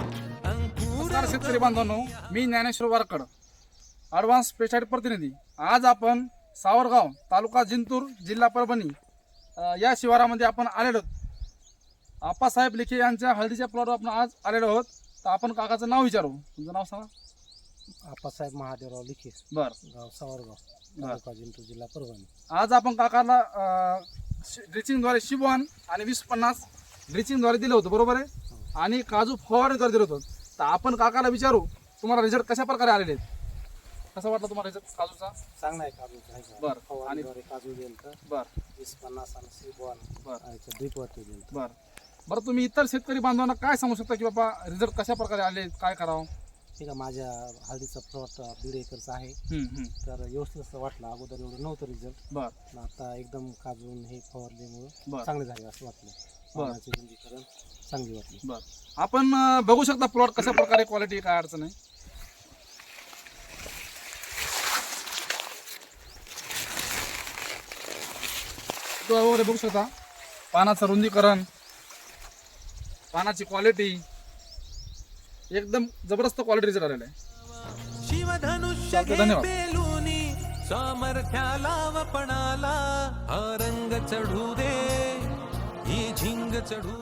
नमस्कार शेतकरी बांधवांनो मी ज्ञानेश्वर वारकड ॲडव्हान्स पेस्टाईड प्रतिनिधी. आज आपण सावरगाव तालुका जिंतूर जिल्हा परभणी या शिवारामध्ये आपण आलेलो आहोत. आप्पासाहेब लिखे यांच्या हळदीच्या प्लॉटवर आपण आज आलेलो आहोत. तर आपण काकाचं नाव विचारू. तुमचं नाव सांगा. आप्पासाहेब महादेवराव लिखे बर. गाव सावरगाव तालुका जिंतूर जिल्हा परभणी. आज आपण काकाला ड्रिचिंगद्वारे शिबवान आणि वीस पन्नास ड्रिचिंगद्वारे दिलं होतं. बरोबर आहे? आणि काजू फवारणीद्वारे दिलं होतं. तर आपण काकाला विचारू तुम्हाला रिझल्ट कशा प्रकारे आलेले आहेत? कसा वाटला तुम्हाला रिझल्ट काजूचा? चांगला आहे काजूचा आहे का? बरं. फवारणीद्वारे काजू देईल तर? बर. वीस पन्नास आणि बरं. बर. बरं तुम्ही इतर शेतकरी बांधवांना काय सांगू शकता की बाबा रिझल्ट कशा प्रकारे आले काय करावं? ठीक आहे माझ्या हळदीचा प्लॉट दीड एकरचा आहे. तर व्यवस्थित असं वाटलं अगोदर एवढं नव्हतं रिझल्ट पण आता एकदम काजून हे फवारल्यामुळं. चांगले झाले असं वाटलं. रुंदीकरण चांगली वाटली. बर. आपण बघू शकता प्लॉट कशा प्रकारे क्वालिटी काय अडचण आहे. तो वगैरे बघू शकता. पानाचं रुंदीकरण पानाची क्वालिटी एकदम जबरदस्त क्वालिटी रिझल्ट आलेला आहे शिवधनुष्य. बेलुनी सामर्थ्याला वपणाला हा रंग चढू दे ही झिंग चढू